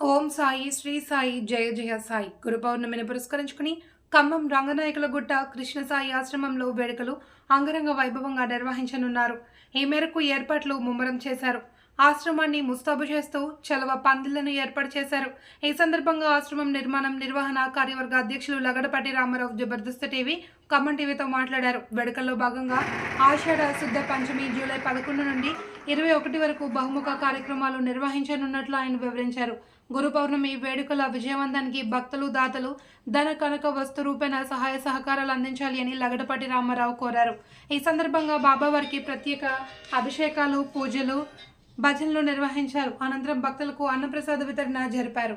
ఓం సాయి శ్రీ సాయి జయ జయ సాయి. గురు పౌర్ణమిని పురస్కరించుకుని ఖమ్మం రంగనాయకుల గుట్ట కృష్ణ సాయి ఆశ్రమంలో వేడుకలు అంగరంగ వైభవంగా నిర్వహించనున్నారు. ఈ మేరకు ఏర్పాట్లు ముమ్మరం చేశారు. ఆశ్రమాన్ని ముస్తాబు చేస్తూ చలవ పందిళ్ళను ఏర్పాటు చేశారు. ఈ సందర్భంగా ఆశ్రమం నిర్మాణం నిర్వహణ కార్యవర్గ అధ్యక్షులు లగడపాటి రామారావు జబర్దస్త్ టీవీ ఖమ్మం టీవీతో మాట్లాడారు. వేడుకల్లో భాగంగా ఆషాఢ శుద్ధ పంచమి జూలై పదకొండు నుండి ఇరవై ఒకటి వరకు బహుముఖ కార్యక్రమాలు నిర్వహించనున్నట్లు ఆయన వివరించారు. గురు పౌర్ణమి వేడుకల విజయవంతానికి భక్తులు దాతలు ధన కనక వస్తు రూపేణ సహాయ సహకారాలు అందించాలి అని లగడపాటి రామారావు కోరారు. ఈ సందర్భంగా బాబావారికి ప్రత్యేక అభిషేకాలు పూజలు భజనలు నిర్వహించారు. అనంతరం భక్తులకు అన్నప్రసాద వితరణ జరిపారు.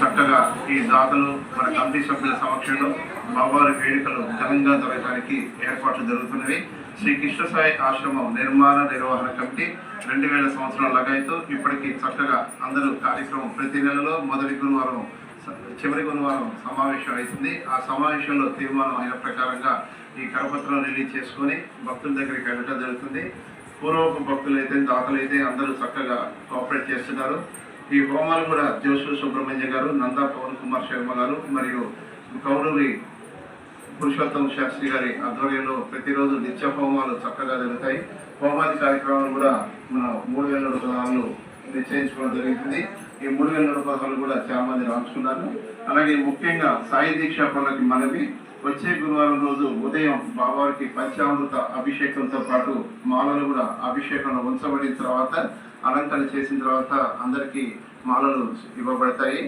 చక్కగా ఈ దాతలు మన కమిటీ సభ్యుల సమక్షంలో బాబారి వేడుకలు ఘనంగా జరగడానికి ఏర్పాట్లు జరుగుతున్నవి. శ్రీ కృష్ణసాయి ఆశ్రమం నిర్మాణ నిర్వహణ కమిటీ రెండు వేల సంవత్సరాల లగాయితూ ఇప్పటికీ చక్కగా అందరూ కార్యక్రమం ప్రతి నెలలో మొదటి గురువారం చివరి గురువారం సమావేశం అవుతుంది ఆ సమావేశంలో తీర్మానం అయిన ప్రకారంగా ఈ కరపత్రం రిలీజ్ చేసుకొని భక్తుల దగ్గరికి వెళ్ళటం జరుగుతుంది. పూర్వపు భక్తులు అయితే దాతలు అయితే అందరూ చక్కగా కోఆపరేట్ చేస్తున్నారు. ఈ హోమాలు కూడా జోషు సుబ్రహ్మణ్య గారు నందా పవన్ కుమార్ శర్మ గారు మరియు కౌడూరి పురుషోత్తమ శాస్త్రి గారి ఆధ్వర్యంలో ప్రతిరోజు నిత్య హోమాలు చక్కగా జరుగుతాయి. హోమాది కార్యక్రమాలు కూడా మన మూడు వేల పదహారులు నిశ్చయించుకోవడం జరుగుతుంది ఈ మూడు వేల పదహారులు కూడా చాలా మంది రాసుకున్నారు. అలాగే ముఖ్యంగా సాయి దీక్ష పనులకి మనవి వచ్చే గురువారం రోజు ఉదయం బాబాకి పంచామృత అభిషేకంతో పాటు మాలలు కూడా అభిషేకంలో ఉంచబడిన తర్వాత అలంకరణ చేసిన తర్వాత అందరికీ మాలలు ఇవ్వబడతాయి.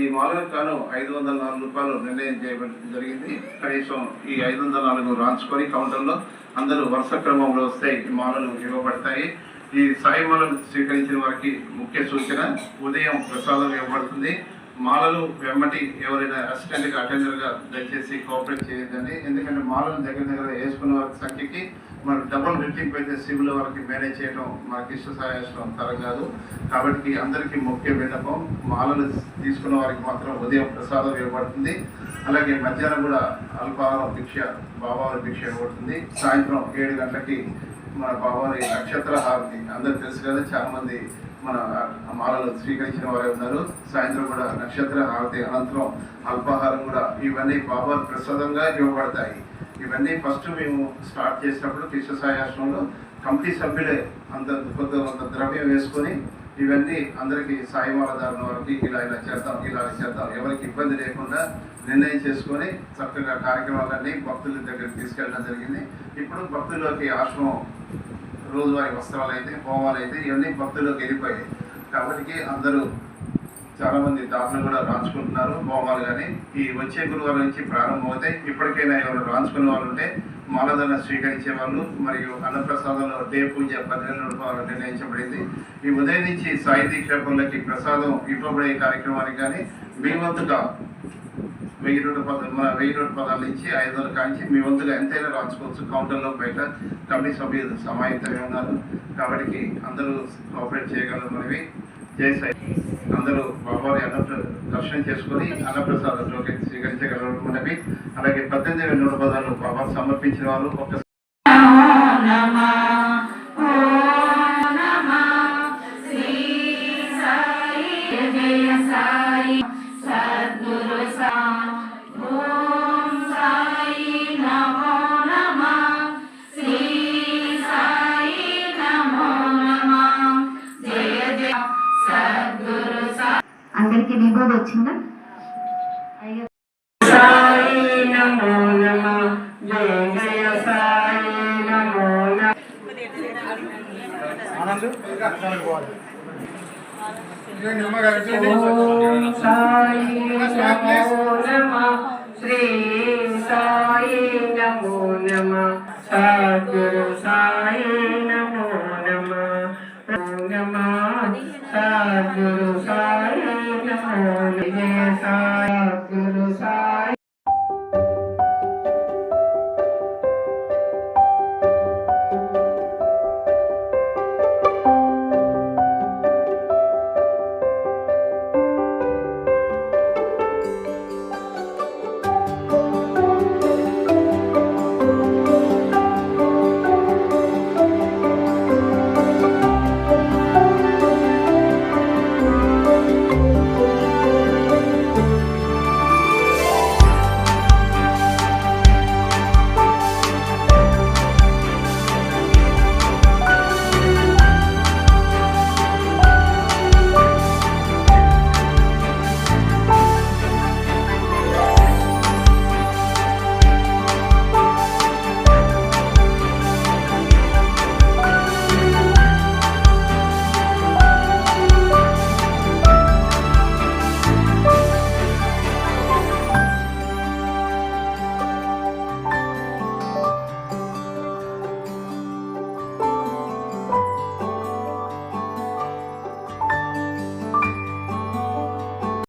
ఈ మాలకు గాను ఐదు వందల నాలుగు రూపాయలు నిర్ణయం చేయబడి జరిగింది. కనీసం ఈ ఐదు వందల నాలుగు రాంచుకొని కౌంటర్లో అందరూ వరుస క్రమంలో వస్తే ఈ మాలలు ఇవ్వబడతాయి. ఈ సాయి మాలను స్వీకరించిన వారికి ముఖ్య సూచన ఉదయం ప్రసాదం ఇవ్వబడుతుంది. మాలలు వెమ్మటి ఎవరైనా అసిస్టెంట్గా అటెండర్గా దయచేసి కోఆపరేట్ చేయొద్దండి. ఎందుకంటే మాలలు దగ్గర దగ్గర వేసుకున్న వారి సంఖ్యకి మరి డబుల్ రెట్టింపు అయితే సివిల్ వారికి మేనేజ్ చేయడం మనకి ఇష్ట సహాయం తరం కాదు. కాబట్టి అందరికీ ముఖ్య విన్నపం మాలలు తీసుకున్న వారికి మాత్రం ఉదయం ప్రసాదం ఇవ్వబడుతుంది. అలాగే మధ్యాహ్నం కూడా అల్పాహారం భిక్ష బాబావారి భిక్ష ఇవ్వబడుతుంది. సాయంత్రం ఏడు గంటలకి మన బాబాని నక్షత్ర హారతి. అందరికి తెలుసు కదా చాలా మంది మన మాలలు స్వీకరించిన వారే ఉన్నారు. సాయంత్రం కూడా నక్షత్ర హారతి అనంతరం అల్పాహారం కూడా. ఇవన్నీ బాబా ప్రసాదంగా ఇవ్వబడతాయి. ఇవన్నీ ఫస్ట్ మేము స్టార్ట్ చేసినప్పుడు కృష్ణ సాయి ఆశ్రమంలో కమిటీ సభ్యులే అంత కొంత కొంత ద్రవ్యం వేసుకొని ఇవన్నీ అందరికీ సాయిమాలదారుల వారికి ఇలా ఇలా చేద్దాం ఇలా చేద్దాం. ఎవరికి ఇబ్బంది లేకుండా నిర్ణయం చేసుకొని చక్కగా కార్యక్రమాలన్నీ భక్తుల దగ్గరికి తీసుకెళ్ళడం జరిగింది. ఇప్పుడు భక్తుల్లోకి ఆశ్రమం రోజువారీ వస్త్రాలు అయితే హోమాలు అయితే ఇవన్నీ భక్తుల్లోకి వెళ్ళిపోయాయి. కాబట్టి అందరూ చాలామంది దాతలు కూడా రాంచుకుంటున్నారు హోమాలు కానీ. ఈ వచ్చే గురువారం నుంచి ప్రారంభమవుతాయి. ఇప్పటికైనా ఎవరు రాంచుకునే వాళ్ళు ఉంటే మాలదన స్వీకరించే వాళ్ళు మరియు అన్నప్రసాదంలో డే పూజ పదిహేను రూపాయలు నిర్ణయించబడింది. ఈ ఉదయం నుంచి సాయి దీక్షకులకి ప్రసాదం ఇవ్వబడే కార్యక్రమానికి కానీ మీ వంతుగా వెయ్యి రెండు పద వెయ్యి రెండు పదాల నుంచి ఐదు వందల కాంచి మీ వంతుగా ఎంతైనా రాసుకోవచ్చు కౌంటర్లో బయట కమిటీ సభ్యులు సమాయత్తమే ఉన్నారు. కాబట్టి అందరూ కోఆపరేట్ చేయగలరు మనవి. చేసాయి అందరూ బాబావారి అన్న దర్శనం చేసుకొని టోకెన్ స్వీకరించగలరు మనవి. అలాగే పద్దెనిమిది వేల నూట పదాలు బాబా సమర్పించిన వాళ్ళు ఒక అందరికి నిగోడు వచ్చిందా? జయ సాయి నమో నమ. गुरु साई